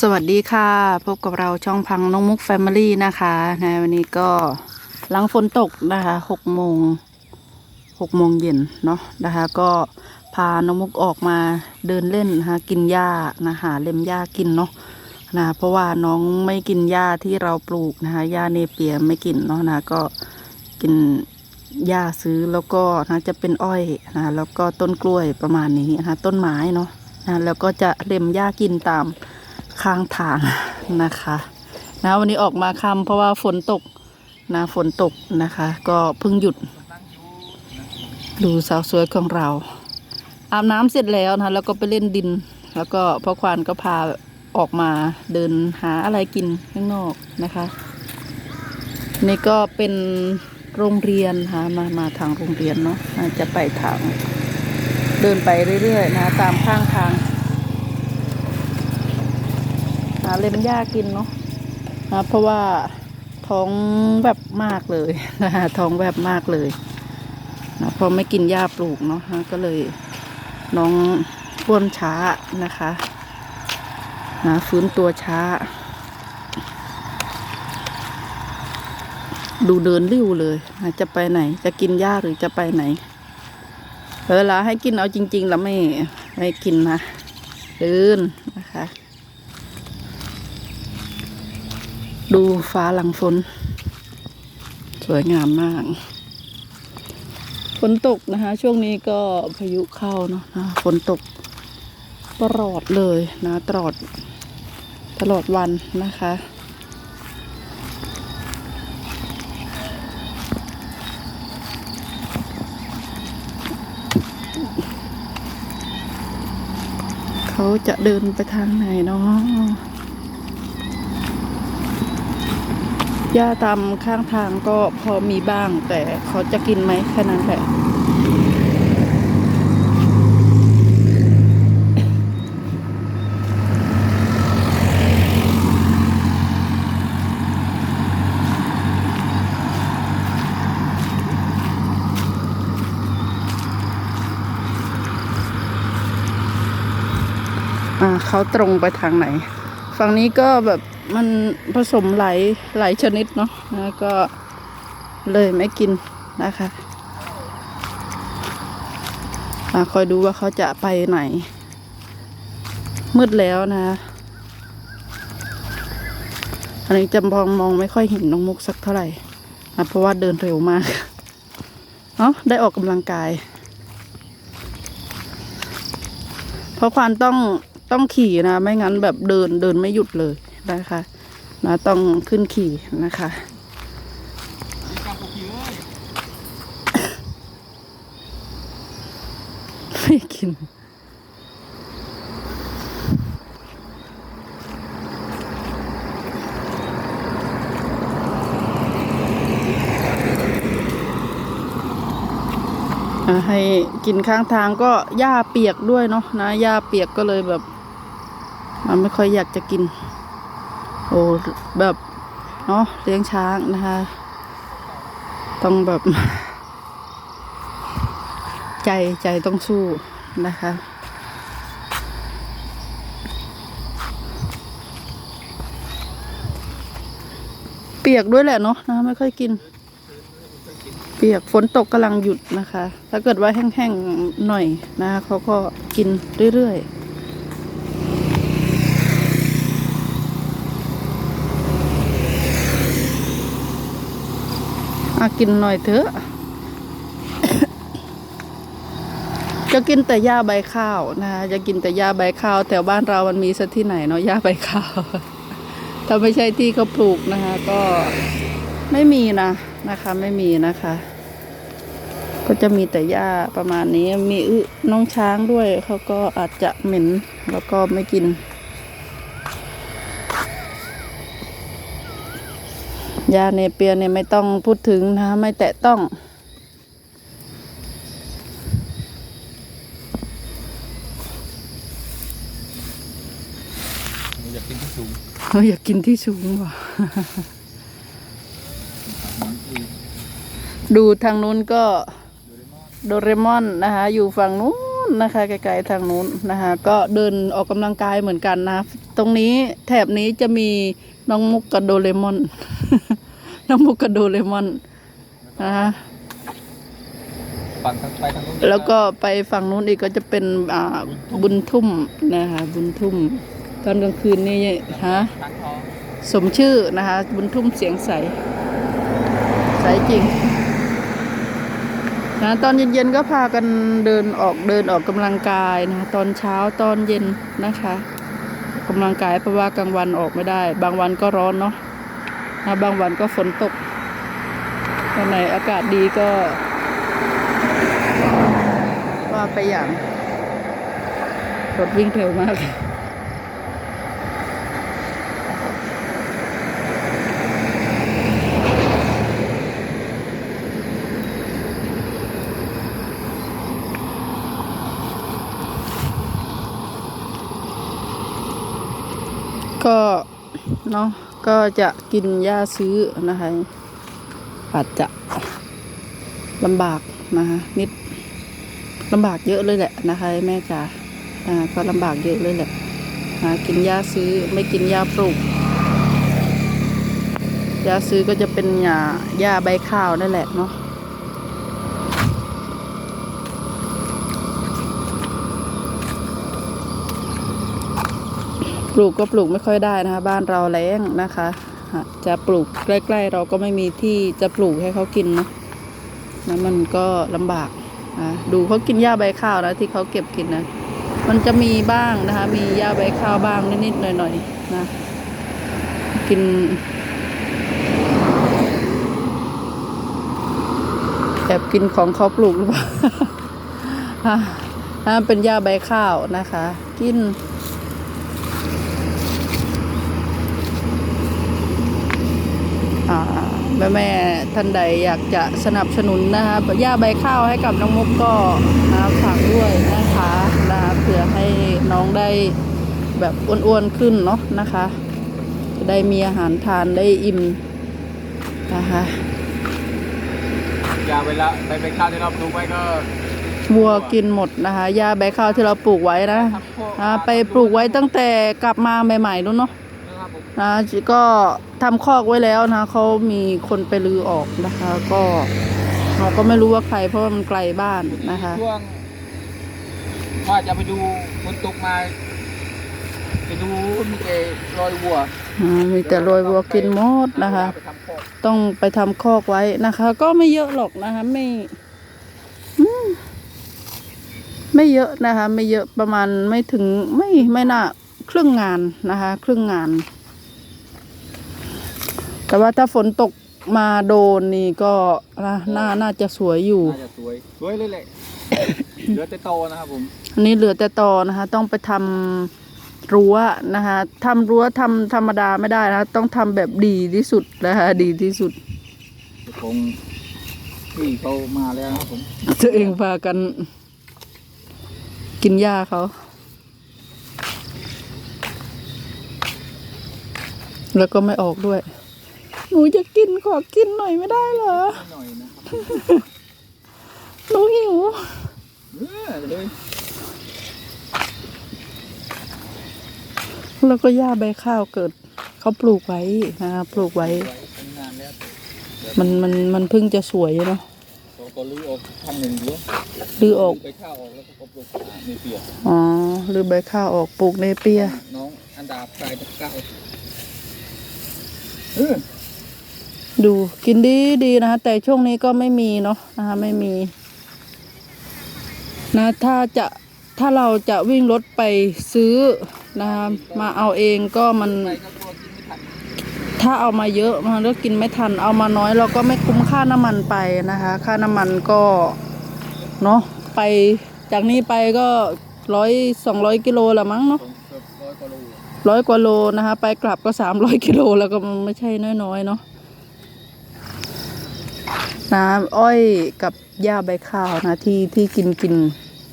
สวัสดีค่ะ พบกับเราช่องพังน้องมุกแฟมิลี่นะคะนะวันนี้ก็หลังฝนตกนะคะหกโมงหกโมงเย็นเนาะนะคะ ก็พาน้องมุกออกมาเดินเล่นนะคะกินหญ้านะหาเล็มหญ้ากินเนาะนะเพราะว่าน้องไม่กินหญ้าที่เราปลูกนะคะหญ้าเนเปียไม่กินเนาะนะก็กินหญ้าซื้อแล้วก็นะจะเป็นอ้อยนะแล้วก็ต้นกล้วยประมาณนี้นะคะต้นไม้เนาะนะแล้วก็จะเล็มหญ้ากินตาม ข้างทางนะคะนะวันนี้ออกมาค่ำเพราะว่าฝนตกนะฝนตกนะคะ ก็เพิ่งหยุด ดูสาวสวยของเรา อาบน้ำเสร็จแล้วนะแล้วก็ไปเล่นดิน แล้วก็พ่อควานก็พาออกมาเดินหาอะไรกินข้างนอกนะคะ นี่ก็เป็นโรงเรียนค่ะมามาทางโรงเรียนเนาะจะไปทางเดินไปเรื่อยๆนะตามข้างทาง หาเล็มหญ้ากินเนาะนะเพราะว่าท้องแบบมากเลยนะฮะท้องแบบมากเลยนะเพราะไม่กินหญ้าปลูกเนาะะก็เลยน้องอ้วนช้านะคะนะฟื้นตัวช้า ดูเดินริ้วเลยนะจะไปไหน จะกินหญ้าหรือจะไปไหนเวลาให้กินเอาจริงๆแล้วไม่ไม่กินนะเดินนะคะ ดูฟ้าหลังฝน สวยงามมาก ฝนตกนะคะ ช่วงนี้ก็พายุเข้าเนาะนะฝนตกตลอดเลยนะตลอดตลอดวันนะคะ เขาจะเดินไปทางไหนเนาะ หญ้าตามข้างทางก็พอมีบ้าง แต่เขาจะกินไหมแค่นั้นแหละอ่าเขาตรงไปทางไหน ฝั่งนี้ก็แบบ มันผสมหลายหลายชนิดเนาะแล้วก็เลยไม่กินนะคะอ่าคอยดูว่าเขาจะไปไหน มืดแล้วนะ อันนี้จำพองมองไม่ค่อยเห็นน้องมุกสักเท่าไหร่นะเพราะว่าเดินเร็วมากเนาะได้ออกกำลังกาย เพราะควานต้องต้องขี่นะ ไม่งั้นแบบเดินเดินไม่หยุดเลย นะคะนะต้องขึ้นขี่นะคะไม่กินให้กินข้างทางก็หญ้าเปียกด้วยเนาะนะหญ้าเปียกก็เลยแบบ มันไม่ค่อยอยากจะกิน โอ้แบบเนาะเลี้ยงช้างนะคะ ต้องแบบ ใจใจต้องสู้นะคะเปียกด้วยแหละเนาะนะไม่ค่อยกิน เปียกฝนตกกำลังหยุดนะคะ ถ้าเกิดว่าแห้งๆหน่อยนะเขาก็กินเรื่อยๆากินหน่อยเถอะ จะกินแต่หญ้าใบข้าวนะคะจะกินแต่หญ้าใบข้าวแถวบ้านเรามันมีสักที่ไหนเนาะหญ้าใบข้าว ถ้าไม่ใช่ที่เขาปลูกนะคะ ก็ไม่มีนะนะคะ ไม่มีนะคะ ก็จะมีแต่หญ้าประมาณนี้มีอึน้องช้างด้วยเขาก็อาจจะเหม็นแล้วก็ไม่กิน ยาเนเปียเนี่ยไม่ต้องพูดถึงนะไม่แตะต้อง อยากกินที่สูงเราอยากกินที่สูงว่ะดูทางนู้นก็โดเรมอนนะคะ อยู่ฝั่งนู้นนะคะไกลๆทางนู้นนะคะ ก็เดินออกกำลังกายเหมือนกันนะ ตรงนี้แถบนี้จะมีน้องมุกกับโดเรมอน น้องมุกกับโดเรมอนนะคะฝั่งทางไปทางนู้นแล้วก็ไปฝั่งนู้นอีกก็จะเป็นอ่าบุญทุ่มนะคะบุญทุ่ม ตอนกลางคืนนี่ฮะทางทองสมชื่อนะคะ บุญทุ่มเสียงใส ใสจริงนะตอนเย็นๆก็พากันเดินออกเดินออกกำลังกายนะคะตอนเช้าตอนเย็นนะคะออกกำลังกายเพราะว่ากลางวันออกไม่ได้ บางวันก็ร้อนเนาะ นะบางวันก็ฝนตกวันไหนอากาศดีก็ว่าไปอย่างรถวิ่งเร็วมากก็ เนาะก็จะกินหญ้าซื้อนะคะอาจจะลำบากนะคะนิดลำบากเยอะเลยแหละนะคะแม่จ๋าอ่าก็ลำบากเยอะเลยแหละหากินหญ้าซื้อไม่กินหญ้าปลูกหญ้าซื้อก็จะเป็นหญ้าหญ้าใบข้าวนั่นแหละเนาะ ปลูกก็ปลูกไม่ค่อยได้นะคะ บ้านเราแล้งนะคะ จะปลูกใกล้ ๆ เราก็ไม่มีที่จะปลูกให้เขากินนะนะมันก็ลำบากอะดูเขากินหญ้าใบข้าวนะที่เขาเก็บกินนะมันจะมีบ้างนะคะ มีหญ้าใบข้าวบ้างนิดๆหน่อยๆนะ กินแอบกินของเขาปลูกหรือเปล่าอะอะเป็นหญ้าใบข้าวนะคะ กิน แม่าแม่ๆท่านใดอยากจะสนับสนุนนะคะย่าใบข้าวให้กับน้องมุกก็นะฝากด้วยนะคะนะคะเผื่อให้น้องได้แบบอ้วนๆขึ้นเนาะนะคะจะได้มีอาหารทานได้อิ่มนะคะอย่าเวลาไปไปข้าวที่เราปลูกไว้ก็วัวกินหมดนะคะหญ้าใบข้าวที่เราปลูกไว้นะอ่าไปปลูกไว้ตั้งแต่กลับมาใหม่ๆนู้นเนาะ นะครับผมนะก็ทำคอกไว้แล้วนะเขามีคนไปลือออกนะคะ ก็เราก็ไม่รู้ว่าใครเพราะว่ามันไกลบ้านนะคะช่วงว่าจะไปดูฝนตกมา ไปดูมีแต่รอยวัวอ่ามีแต่โรยวัวกินหมดนะคะไปทำคอกต้องไปทำคอกไว้นะคะ ก็ไม่เยอะหรอกนะคะ ไม่อืมไม่เยอะนะคะ ไม่เยอะประมาณไม่ถึงไม่ไม่น่าครึ่งงานนะคะ ครึ่งงาน แต่ว่าถ้าฝนตกมาโดนนี่ก็นะน่าน่าจะสวยอยู่ น่าจะสวย สวยเลยแหละ เหลือแต่โตนะครับผมอันนี้เหลือแต่ตอนะคะ ต้องไปทำรั้วนะคะทำรั้วทำธรรมดาไม่ได้นะ ต้องทำแบบดีที่สุดนะคะดีที่สุดคงพี่เขามาแล้วนะครับผมตัวเองพากัน กินหญ้าเขาแล้วก็ไม่ออกด้วยห นูจะกินขอกินหน่อยไม่ได้เหรอหน่อยนะครับหนูหิวเออเลยแล้วก็หญ้าใบข้าวเกิด เขาปลูกไว้นะคะปลูกไว้ไว้ตั้งนานแล้วมันมันมันเพิ่งจะสวยเนาะเขาก็ลื้อออกทางหนึ่งเยอะลือออกไปข้าวออกแล้วก็ปลูกอ่าในเปียกอ๋อลือใบข้าวออกปลูกในเปียน้องอันดาบกลายเป็นเก้าเออ ดูกินดีดีนะคะแต่ช่วงนี้ก็ไม่มีเนาะนะคะไม่มี นะถ้าจะถ้าเราจะวิ่งรถไปซื้อนะคะมาเอาเองก็มัน ถ้าเอามาเยอะมันก็กินไม่ทัน เอามาน้อยเราก็ไม่คุ้มค่าน้ำมันไปนะคะ ค่าน้ำมันก็เนาะไปจากนี้ไปก็ร้อยสองร้อยกิโลละมั้งเนาะร้อยกว่าโลนะคะ ไปกลับก็สามร้อยกิโลแล้วก็ไม่ใช่น้อยๆเนาะ น้ำอ้อยกับหญ้าใบข้าวนะที่ที่กินกิน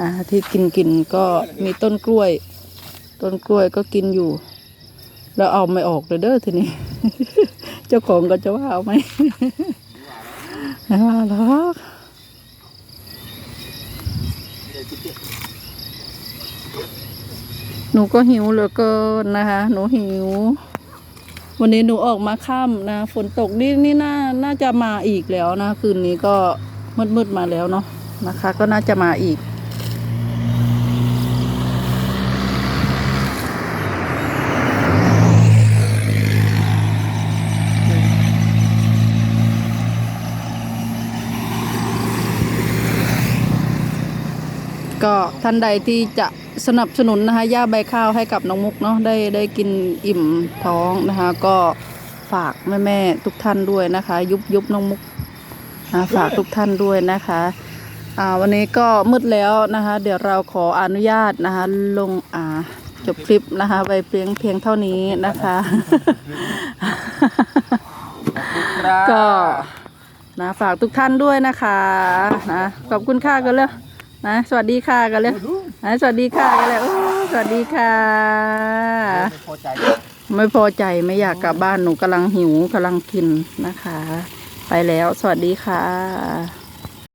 นะที่กินกินก็มีต้นกล้วย ต้นกล้วยก็กินอยู่ แล้วเอาไม่ออกเลยเด้อทีนี้ เจ้าของก็จะว่าเอาไหมไม่ว่าหรอกหนูก็หิวเหลือเกินนะคะ หนูหิว วันนี้หนูออกมาค่ำนะฝนตกนี่นี่น่าน่าจะมาอีกแล้วนะ คืนนี้ก็มืดมืดๆมาแล้วเนาะนะคะ ก็น่าจะมาอีก ก็ท่านใดที่จะสนับสนุนนะคะย่าใบข้าวให้กับน้องมุกเนาะได้ได้กินอิ่มท้องนะคะ ก็ฝากแม่แม่ๆทุกท่านด้วยนะคะ ยุบยุบน้องมุกนะฝากทุกท่านด้วยนะคะอ่าวันนี้ก็มืดแล้วนะคะ เดี๋ยวเราขออนุญาตนะคะ ลงอ่าจบคลิปนะคะไปเพียงเพียงเท่านี้นะคะครับก็นะฝากทุกท่านด้วยนะคะนะขอบคุณค่ะกันเลย นะสวัสดีค่ะกันเลยนะสวัสดีค่ะกันเลยโอ้สวัสดีค่ะ ไม่พอใจไม่พอใจไม่อยากกลับบ้านหนูกำลังหิวกำลังกินนะคะ ไปแล้วสวัสดีค่ะ